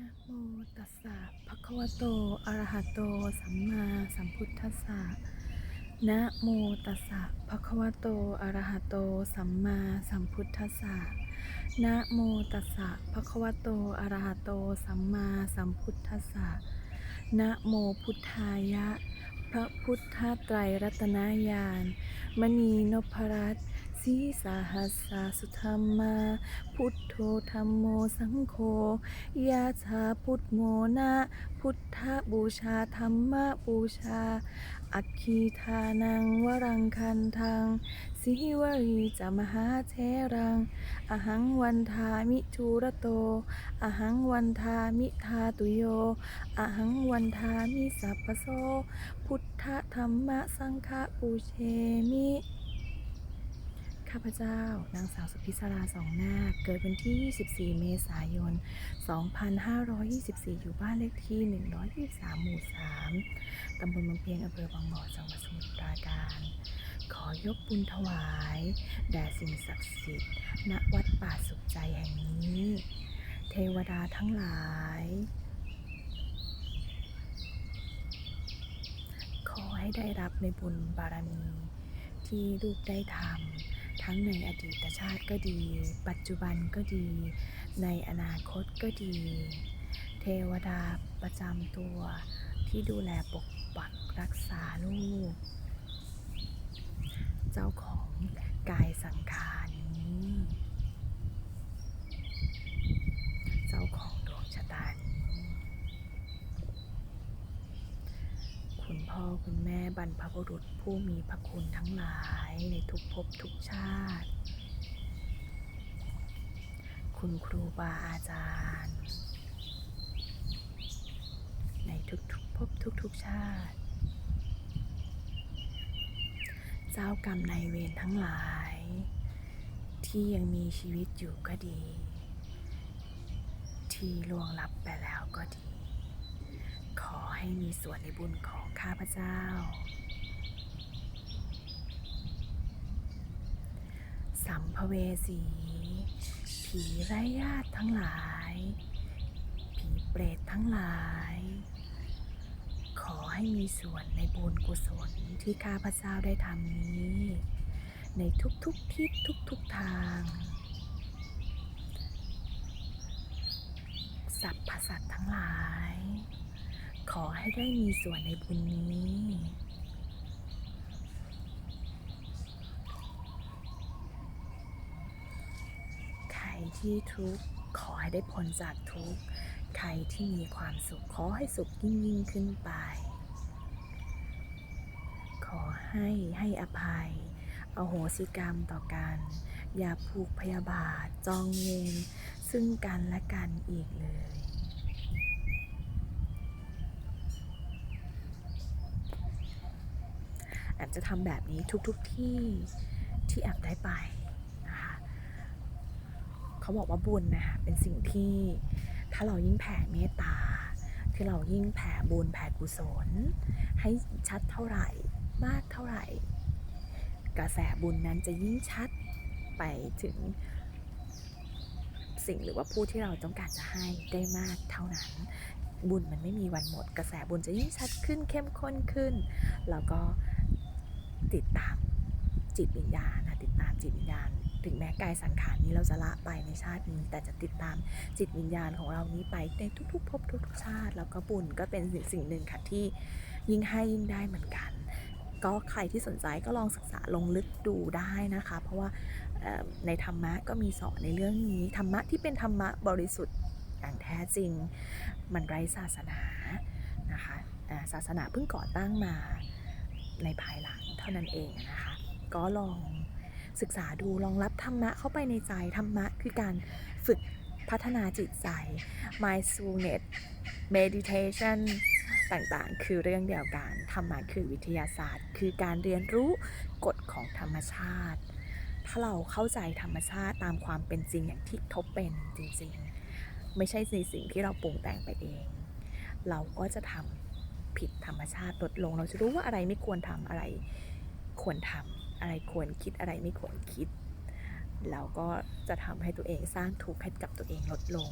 นะโมตัสสะภะคะวะโต อะระหะโต สัมมาสัมพุทธัสสะ นะโมตัสสะภะคะวะโต อะระหะโต สัมมาสัมพุทธัสสะ นะโมตัสสะภะคะวะโต อะระหะโต สัมมาสัมพุทธัสสะ นะโมพุทธายะ พระพุทธไตรรัตนญาณมณีนพรัตน์ สีสาหัสสาสุธรรมา พุทโธธรรมโมสังโฆยาชาพุทโมนะพุทธบูชาธรรมบูชา อัคคีทานังวรังคันทังสิวรีจะมหาเทรัง อหังวันทามิทูระโต อหังวันทามิทาตุโย อหังวันทามิสัพพโส พุทธธรรมสังฆปูเชมิ ข้าพเจ้า นางสาวสุพิศราสองนาคเกิดวันที่ 24 เมษายน 2524 อยู่บ้านเลขที่ 123 หมู่ 3 ตำบลบางเพียงอำเภอบางบ่อจังหวัดสมุทรปราการ ขอยกบุญถวาย แด่สิ่งศักดิ์สิทธิ์ ณ วัดป่าสุขใจแห่งนี้ เทวดาทั้งหลาย ขอให้ได้รับในบุญบารมีที่ลูกได้ทำ ทั้งในอดีตชาติก็ดี ปัจจุบันก็ดี ในอนาคตก็ดี เทวดาประจำตัว ที่ดูแลปกปักรักษาลูก เจ้าของกายสังขารนี้ เจ้าของดวงชะตานี้ คุณ พ่อคุณแม่บรรพบุรุษผู้มีพระคุณทั้งหลายในทุกภพทุกชาติ คุณครูบาอาจารย์ ในทุกๆภพทุกๆชาติ เจ้ากรรมนายเวรทั้งหลาย ที่ยังมีชีวิตอยู่ก็ดี ที่ล่วงลับไปแล้วก็ดี ให้มีส่วนในบุญของข้าพเจ้า สัมภเวสี ผีไร้ญาติทั้งหลาย ผีเปรตทั้งหลาย ขอให้มีส่วนในบุญกุศลที่ข้าพเจ้าได้ทำนี้ ในทุกๆทิศทุกๆทางสัพพสัตว์ทั้งหลาย ขอให้ได้มีส่วนในบุญนี้ ใครที่ทุกข์ขอให้ได้พ้นจากทุกข์ ใครที่มีความสุขขอให้สุขยิ่งยิ่งขึ้นไป ขอให้ให้อภัย อโหสิกรรมต่อกัน อย่าผูกพยาบาทจองเวรซึ่งกันและกันอีกเลย แอมจะทำแบบนี้ทุกๆทที่ที่แอมได้ไปนะคะเขาบอกว่าบุญนะคะเป็นสิ่งที่ถ้าเรายิ่งแผ่เมตตา ที่เรายิ่งแผ่บุญแผ่กุศล ให้ชัดเท่าไหร่มากเท่าไหร่ กระแสบุญนั้นจะยิ่งชัดไปถึงสิ่งหรือว่าผู้ที่เราต้องการจะให้ได้มากเท่านั้น บุญมันไม่มีวันหมด กระแสบุญจะยิ่งชัดขึ้นเข้มข้นขึ้น แล้วก็ ติดตามจิตวิญญาณนะติดตามจิตวิญญาณ ถึงแม้กายสังขารนี้เราจะละไปในชาตินี้ แต่จะติดตามจิตวิญญาณของเรานี้ไปในทุกๆภพทุกๆชาติ แล้วก็บุญก็เป็นสิ่งสิ่งหนึ่งค่ะที่ยิ่งให้ยิ่งได้เหมือนกัน ก็ใครที่สนใจก็ลองศึกษาลงลึกดูได้นะคะ เพราะว่าในธรรมะก็มีสอนในเรื่องนี้ธรรมะที่เป็นธรรมะบริสุทธิ์อย่างแท้จริง มันไร้ศาสนานะคะศาสนาเพิ่งก่อตั้งมา ในภายหลังเท่านั้นเองนะคะ ก็ลองศึกษาดูลองรับธรรมะเข้าไปในใจธรรมะคือการฝึกพัฒนาจิตใจ mindfulness meditation ต่างๆ คือเรื่องเดียวกันธรรมะคือวิทยาศาสตร์ คือการเรียนรู้กฎของธรรมชาติ ถ้าเราเข้าใจธรรมชาติตามความเป็นจริงอย่างที่เขาเป็นจริงๆ ไม่ใช่ในสิ่งที่เราปรุงแต่งไปเอง เราก็จะทำ ผิดธรรมชาติลดลง เราจะรู้ว่าอะไรไม่ควรทำอะไร ควรทำอะไรควรคิดอะไรไม่ควรคิด เราก็จะทำให้ตัวเองสร้างทุกข์ให้กับตัวเองลดลง